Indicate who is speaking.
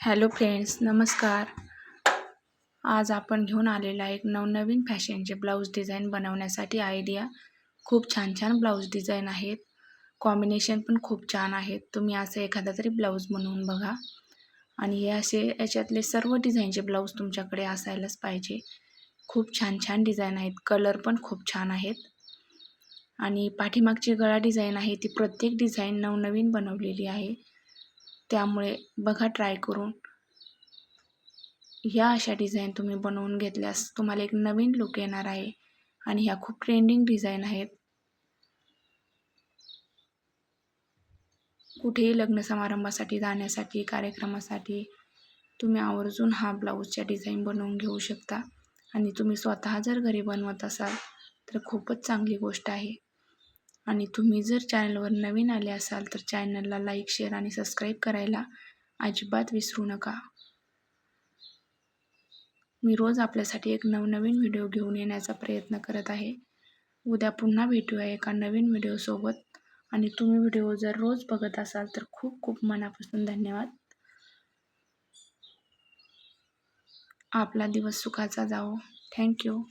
Speaker 1: Hello friends नमस्कार. आज आपण घेऊन आलेला एक नवनवीन फॅशनचे ब्लाऊज डिझाईन बनवण्यासाठी आयडिया. खूप छान छान ब्लाऊज डिझाईन आहेत. कॉम्बिनेशन पण खूप छान आहेत. तुम्ही असं एखादा तरी ब्लाऊज बनवून बघा. आणि हे असे याच्यातले सर्व डिझाईनचे ब्लाऊज तुमच्याकडे असायलाच पाहिजे. खूप छान छान डिझाईन आहेत. कलर पण खूप छान आहेत. आणि पाठीमागची गळा डिझाईन आहे. ती प्रत्येक डिझाईन नवनवीन बनवलेली आहे. त्यामुळे बघा ट्राय करून. ह्या अशा डिझाईन तुम्ही बनवून घेतल्यास तुम्हाला एक नवीन लुक येणार आहे आणि ह्या खूप ट्रेंडिंग डिझाईन आहेत. कुठेही लग्न समारंभासाठी जाण्यासाठी कार्यक्रमासाठी तुम्ही आवर्जून हा ब्लाऊजच्या डिझाईन बनवून घेऊ शकता. आणि तुम्ही स्वतः जर घरी बनवत असाल तर खूपच चांगली गोष्ट आहे. आणि तुम्ही जर चॅनलवर नवीन आले असाल तर चॅनलला लाईक शेअर आणि सबस्क्राईब करायला अजिबात विसरू नका. मी रोज आपल्यासाठी एक नवनवीन व्हिडिओ घेऊन येण्याचा प्रयत्न करत आहे. उद्या पुन्हा भेटूया एका नवीन व्हिडिओसोबत आणि तुम्ही व्हिडिओ जर रोज बघत असाल तर खूप खूप मनापासून धन्यवाद. आपला दिवस सुखाचा जावो. थँक्यू